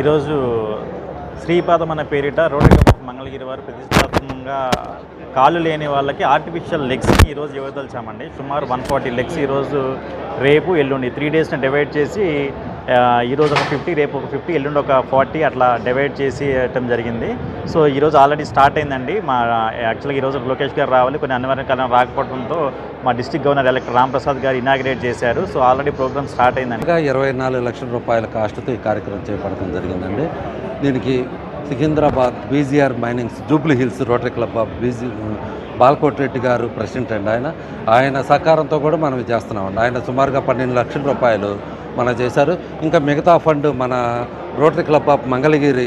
ఈరోజు శ్రీపాదం అనే పేరిట రోడ్డు మంగళగిరి వారు ప్రతిష్టాత్మకంగా కాళ్ళు లేని వాళ్ళకి ఆర్టిఫిషియల్ లెగ్స్ని ఈరోజు ఇవ్వదలిచామండి. సుమారు వన్ ఫార్టీ లెగ్స్ ఈరోజు రేపు ఎల్లుండి త్రీ డేస్ని డివైడ్ చేసి ఈరోజు ఒక ఫిఫ్టీ రేపు ఒక ఫిఫ్టీ ఎల్లుండి ఒక ఫార్టీ అట్లా డివైడ్ చేసి ఇవ్వటం జరిగింది. సో ఈరోజు ఆల్రెడీ స్టార్ట్ అయిందండి. మా యాక్చువల్గా ఈరోజు లోకేష్ గారు రావాలి. కొన్ని అనివార్య కారణం రాకపోవడంతో మా డిస్టిక్ గవర్నర్ ఎలక్టర్ రాంప్రసాద్ గారు ఇనాగ్రేట్ చేశారు. సో ఆల్రెడీ ప్రోగ్రామ్ స్టార్ట్ అయిందండి. ఇంకా ఇరవై నాలుగు లక్షల రూపాయల కాస్ట్తో ఈ కార్యక్రమం చేపట్టడం జరిగిందండి. దీనికి Secunderabad BGR minings Jubilee Hills rotary club of BG Balkot Reddy గారు ప్రెసిడెంట్ అండి ఆయన. ఆయన సహకారంతో కూడా మనం చేస్తున్నామండి. ఆయన సుమారుగా పన్నెండు లక్షల రూపాయలు మన చేశారు. ఇంకా మిగతా ఫండ్ మన రోటరీ క్లబ్ ఆఫ్ మంగళగిరి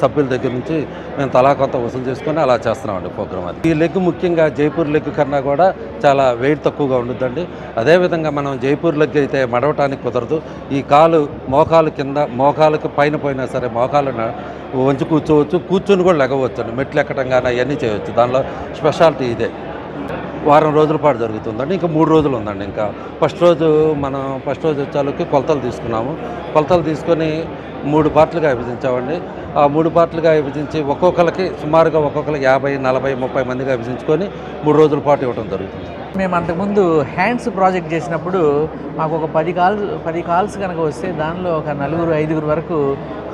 సభ్యుల దగ్గర నుంచి మేము తలా కొంత వసూలు చేసుకొని అలా చేస్తున్నామండి ప్రోగ్రామ్ అది. ఈ లెగ్ ముఖ్యంగా జైపూర్ లెగ్ కన్నా కూడా చాలా వెయిట్ తక్కువగా ఉంటుందండి అదేవిధంగా మనం జైపూర్ లెగ్ అయితే మడవటానికి కుదరదు. ఈ కాలు మోకాలు కింద మోకాలకు పైన పోయినా సరే మోకాలు వంచి కూర్చోవచ్చు. కూర్చొని కూడా లెగవచ్చు అండి మెట్లు ఎక్కడం కానీ అవన్నీ చేయవచ్చు దానిలో స్పెషాలిటీ ఇదే. వారం రోజుల పాటు జరుగుతుందండి. ఇంకా మూడు రోజులు ఉందండి. ఇంకా ఫస్ట్ రోజు మనం ఫస్ట్ రోజు వచ్చేళ్ళకి కొలతలు తీసుకున్నాము. కొలతలు తీసుకొని మూడు పార్ట్లుగా విభజించామండి. ఆ మూడు పార్ట్లుగా విభజించి ఒక్కొక్కరికి సుమారుగా ఒక్కొక్కరికి యాభై నలభై ముప్పై మందిగా విభజించుకొని మూడు రోజుల పాటు ఇవ్వడం జరుగుతుంది. మేము అంతకుముందు హ్యాండ్స్ ప్రాజెక్ట్ చేసినప్పుడు మాకు ఒక పది కాల్స్ పది కాల్స్ కనుక వస్తే దానిలో ఒక నలుగురు ఐదుగురు వరకు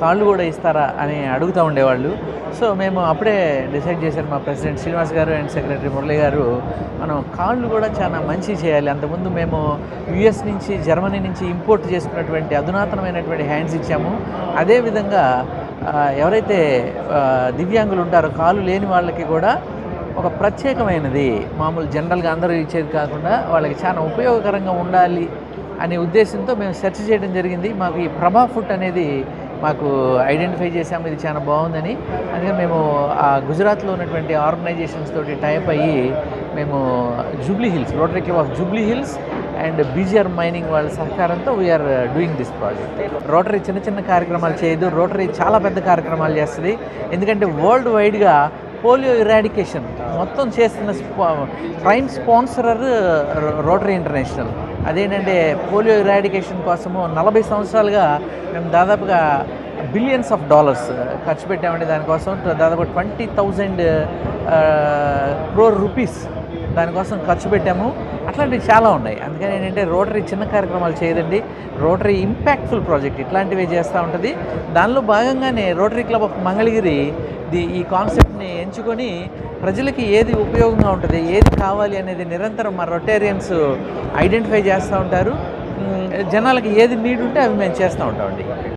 కాళ్ళు కూడా ఇస్తారా అని అడుగుతూ ఉండేవాళ్ళు. సో మేము అప్పుడే డిసైడ్ చేశారు మా ప్రెసిడెంట్ శ్రీనివాస్ గారు అండ్ సెక్రటరీ మురళి గారు మనం కాళ్ళు కూడా చాలా మంచి చేయాలి. అంతకుముందు మేము యుఎస్ నుంచి జర్మనీ నుంచి ఇంపోర్ట్ చేసుకున్నటువంటి అధునాతనమైనటువంటి హ్యాండ్స్ ఇచ్చాము. అదేవిధంగా ఎవరైతే దివ్యాంగులు ఉంటారో కాళ్ళు లేని వాళ్ళకి కూడా ఒక ప్రత్యేకమైనది. మామూలు జనరల్గా అందరూ ఇచ్చేది కాకుండా వాళ్ళకి చాలా ఉపయోగకరంగా ఉండాలి అనే ఉద్దేశంతో మేము సెర్చ్ చేయడం జరిగింది. మాకు ఈ ప్రభా ఫుడ్ అనేది మాకు ఐడెంటిఫై చేసాము ఇది చాలా బాగుందని. అందుకని మేము ఆ గుజరాత్లో ఉన్నటువంటి ఆర్గనైజేషన్స్ తోటి టైప్ అయ్యి మేము Jubilee Hills rotary club of Jubilee Hills and BGR mining వాళ్ళ సహకారంతో we are doing this project rotary చిన్న చిన్న కార్యక్రమాలు చేయదు. రోటరీ చాలా పెద్ద కార్యక్రమాలు చేస్తుంది. ఎందుకంటే వరల్డ్ వైడ్గా పోలియో ఇరాడికేషన్ మొత్తం చేస్తున్న ప్రైమ్ స్పాన్సరర్ రోటరీ ఇంటర్నేషనల్. అదేంటంటే పోలియో ఇరాడికేషన్ కోసము నలభై సంవత్సరాలుగా మేము దాదాపుగా బిలియన్స్ ఆఫ్ డాలర్స్ ఖర్చు పెట్టామండి. దానికోసం దాదాపు ట్వంటీ థౌజండ్ క్రోర్ రూపీస్ దానికోసం ఖర్చు పెట్టాము. అట్లాంటివి చాలా ఉన్నాయి. అందుకని ఏంటంటే రోటరీ చిన్న కార్యక్రమాలు చేయదండి. రోటరీ ఇంపాక్ట్ఫుల్ ప్రాజెక్ట్ ఇట్లాంటివి చేస్తూ ఉంటుంది. దానిలో భాగంగానే రోటరీ క్లబ్ ఆఫ్ మంగళగిరి ఈ కాన్సెప్ట్ని ఎంచుకొని ప్రజలకి ఏది ఉపయోగంగా ఉంటుంది ఏది కావాలి అనేది నిరంతరం మా రొటేరియన్స్ ఐడెంటిఫై చేస్తూ ఉంటారు. జనాలకి ఏది నీడ్ ఉంటే అవి మేము చేస్తూ ఉంటామండి.